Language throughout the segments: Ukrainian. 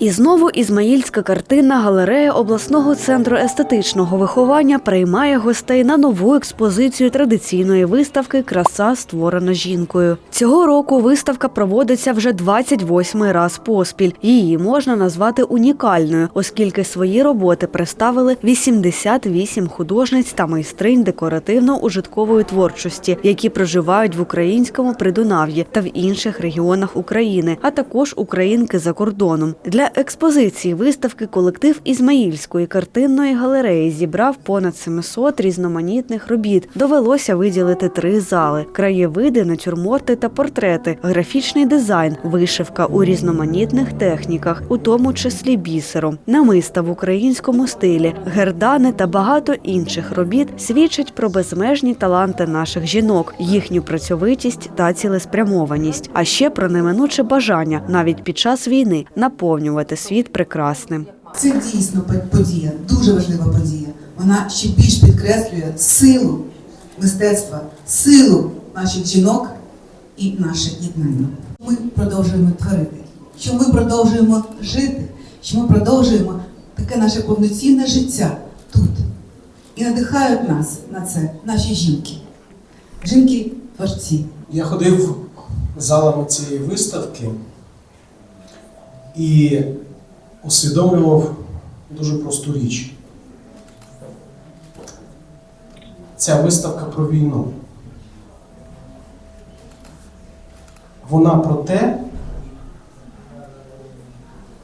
І знову Ізмаїльська картинна галерея обласного центру естетичного виховання приймає гостей на нову експозицію традиційної виставки Краса створена жінкою. Цього року виставка проводиться вже 28-й раз поспіль. Її можна назвати унікальною, оскільки свої роботи представили 88 художниць та майстринь декоративно-ужиткової творчості, які проживають в українському Придунав'ї та в інших регіонах України, а також українки за кордоном. Для експозиції виставки колектив Ізмаїльської картинної галереї зібрав понад 700 різноманітних робіт. Довелося виділити три зали: краєвиди, натюрморти та портрети, графічний дизайн, вишивка у різноманітних техніках, у тому числі бісером, намиста в українському стилі, гердани та багато інших робіт свідчать про безмежні таланти наших жінок, їхню працьовитість та цілеспрямованість, а ще про неминуче бажання навіть під час війни наповнювати світ прекрасним. Це дійсно по- подія, дуже важлива подія. Вона ще більш підкреслює силу мистецтва, силу наших жінок і наше єднання. Ми продовжуємо творити, що ми продовжуємо жити, що ми продовжуємо таке наше повноцінне життя тут. І надихають нас на це наші жінки, жінки-творці. Я ходив залами цієї виставки і усвідомлював дуже просту річ. Ця виставка про війну. Вона про те,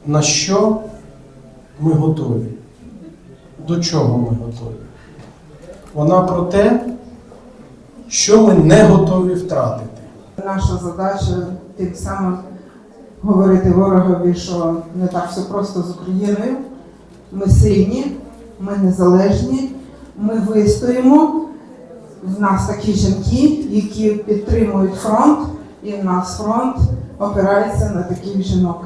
на що ми готові, до чого ми готові. Вона про те, що ми не готові втратити. Наша задача тим самим говорити ворогові, що не так все просто з Україною. Ми сильні, ми незалежні, ми вистоїмо. В нас такі жінки, які підтримують фронт, і в нас фронт опирається на таких жінок.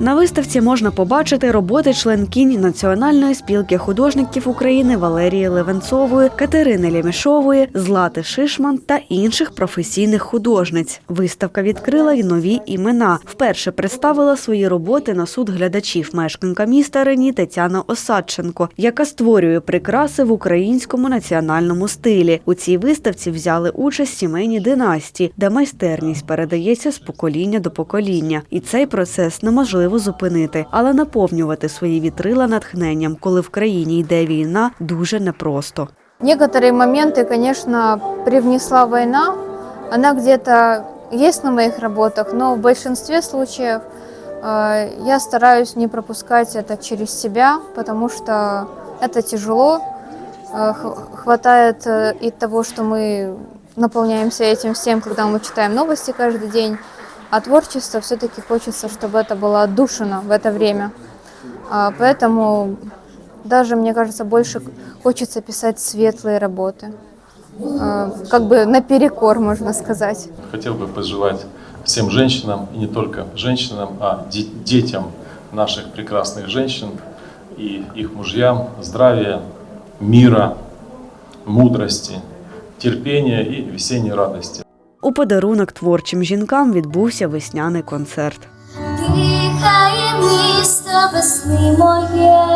На виставці можна побачити роботи членкінь Національної спілки художників України Валерії Левенцової, Катерини Лямішової, Злати Шишман та інших професійних художниць. Виставка відкрила й нові імена. Вперше представила свої роботи на суд глядачів мешканка міста Рені Тетяна Осадченко, яка створює прикраси в українському національному стилі. У цій виставці взяли участь сімейні династії, де майстерність передається з покоління до покоління. І цей процес неможливо зупинити, але наповнювати свої вітрила натхненням, коли в країні йде війна, дуже непросто. Некоторые моменты, конечно, привнесла война. Она где-то есть на моих работах, но в большинстве случаев э, я стараюсь не пропускать это через себя, потому что это тяжело. Э, х- хватает э, и того, что мы наполняемся этим всем, когда мы читаем новости каждый день. А творчество все-таки хочется, чтобы это было отдушено в это время. А, Поэтому даже, мне кажется, больше хочется писать светлые работы. Э, Как бы наперекор, можно сказать. Хотел бы пожелать всем женщинам, и не только женщинам, а де- детям наших прекрасных женщин и их мужьям здравия, мира, мудрости, терпения и весенней радости. У подарунок творчим жінкам відбувся весняний концерт. Дихає місто весни моє,